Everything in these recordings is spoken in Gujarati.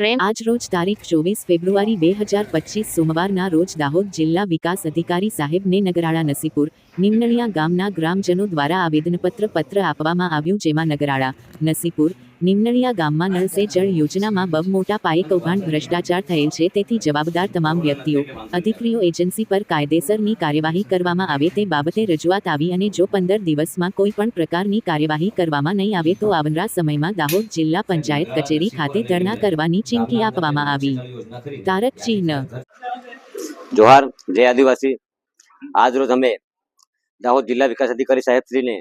પ્રેમ આજ રોજ તારીખ ચોવીસ ફેબ્રુઆરી બે હજાર પચીસ સોમવારના રોજ દાહોદ જિલ્લા વિકાસ અધિકારી સાહેબને નગરાળા નસીપુર, નિમનળિયા ગામના ગ્રામજનો દ્વારા આવેદનપત્ર પત્ર આપવામાં આવ્યું, જેમાં નગરાળા, નસીપુર નિમનળિયા ગામમાં નળ સે જળ યોજનામાં બહુ મોટા પાયે કૌભાંડ ભ્રષ્ટાચાર થયેલ છે, તેથી જવાબદાર તમામ વ્યક્તિઓ, અધિકારીઓ એજન્સી પર કાયદેસરની કાર્યવાહી કરવામાં આવે તે બાબતે રજૂઆત આવી અને જો પંદર દિવસમાં કોઈ પણ પ્રકારની કાર્યવાહી કરવામાં નહીં આવે તો આવનારા સમયમાં દાહોદ જિલ્લા પંચાયત કચેરી ખાતે ધરણા કરવાની ચીમકી આપવામાં આવી. તારક ચિહ્ન. જોહાર, જય આદિવાસી. આજ રોજ અમે દાહોદ જિલ્લા વિકાસ અધિકારી સાહેબશ્રીને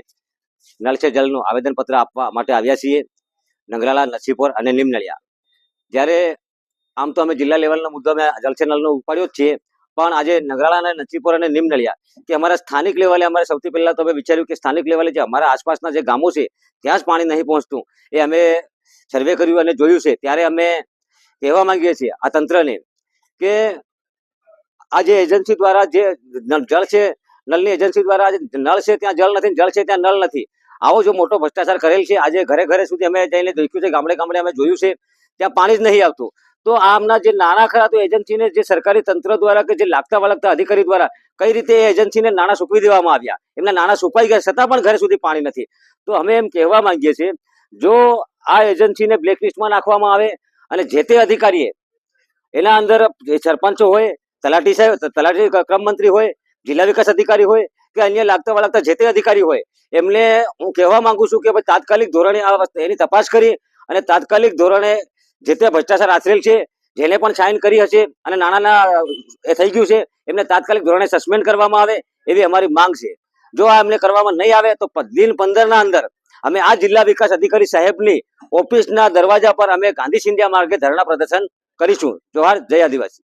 નળ સે જલનું આવેદનપત્ર આપવા માટે આવ્યા છીએ. નગરાલા નસીપોર અને નિમનળિયા. જ્યારે આમ તો અમે જિલ્લા લેવલનો મુદ્દો અમે જલ સે નળનો ઉપાડ્યો જ છીએ, પણ આજે નગરાલા અને નસીપોર અને નિમનળિયા, કે અમારા સ્થાનિક લેવલે અમારે સૌથી પહેલા તો અમે વિચાર્યું કે સ્થાનિક લેવલે જે અમારા આસપાસના જે ગામો છે, ત્યાં જ પાણી નહીં પહોંચતું. એ અમે સર્વે કર્યું અને જોયું છે. ત્યારે અમે કહેવા માંગીએ છીએ આ તંત્રને કે આ જે એજન્સી દ્વારા જે જળ છે નળની એજન્સી દ્વારા જે નળ છે, ત્યાં જળ નથી જળ છે, ત્યાં નળ નથી. આવો જો મોટો ભ્રષ્ટાચાર કરેલ છે, આજે ઘરે ઘરે સુધી અમે જઈને દેખ્યું છે, ગામડે ગામડે અમે જોયું છે, ત્યાં પાણી જ નહીં આવતું. તો આમના જે નાણાં ખરા, તો એજન્સીને જે સરકારી તંત્ર દ્વારા કે જે લાગતા વળગતા અધિકારી દ્વારા કઈ રીતે એજન્સીને નાણાં સૂકવી દેવામાં આવ્યા? એમના નાણાં સુકાઈ ગયા છતાં પણ ઘરે સુધી પાણી નથી. તો અમે એમ કહેવા માંગીએ છીએ, જો આ એજન્સીને બ્લેકલિસ્ટમાં નાખવામાં આવે અને જે તે અધિકારીએ એના અંદર સરપંચો હોય, તલાટી સાહેબ, તલાટી ક્રમ મંત્રી હોય, જિલ્લા વિકાસ અધિકારી હોય કે અન્ય લાગતા વળગતા જે તે અધિકારી હોય, એમને હું કહેવા માંગુ છું કે તાત્કાલિક ધોરણે એની તપાસ કરી અને તાત્કાલિક ધોરણે જે તે ભ્રષ્ટાચાર આચરેલ છે, જેને પણ સાઇન કરી હશે અને નાણાંના, એ થઈ ગયું છે, એમને તાત્કાલિક ધોરણે સસ્પેન્ડ કરવામાં આવે એવી અમારી માંગ છે. જો આ એમને કરવામાં નહીં આવે, તો દિન પંદર ના અંદર અમે આ જિલ્લા વિકાસ અધિકારી સાહેબની ઓફિસના દરવાજા પર અમે ગાંધી સિંધિયા માર્ગે ધરણા પ્રદર્શન કરીશું. જોહાર, જય આદિવાસી.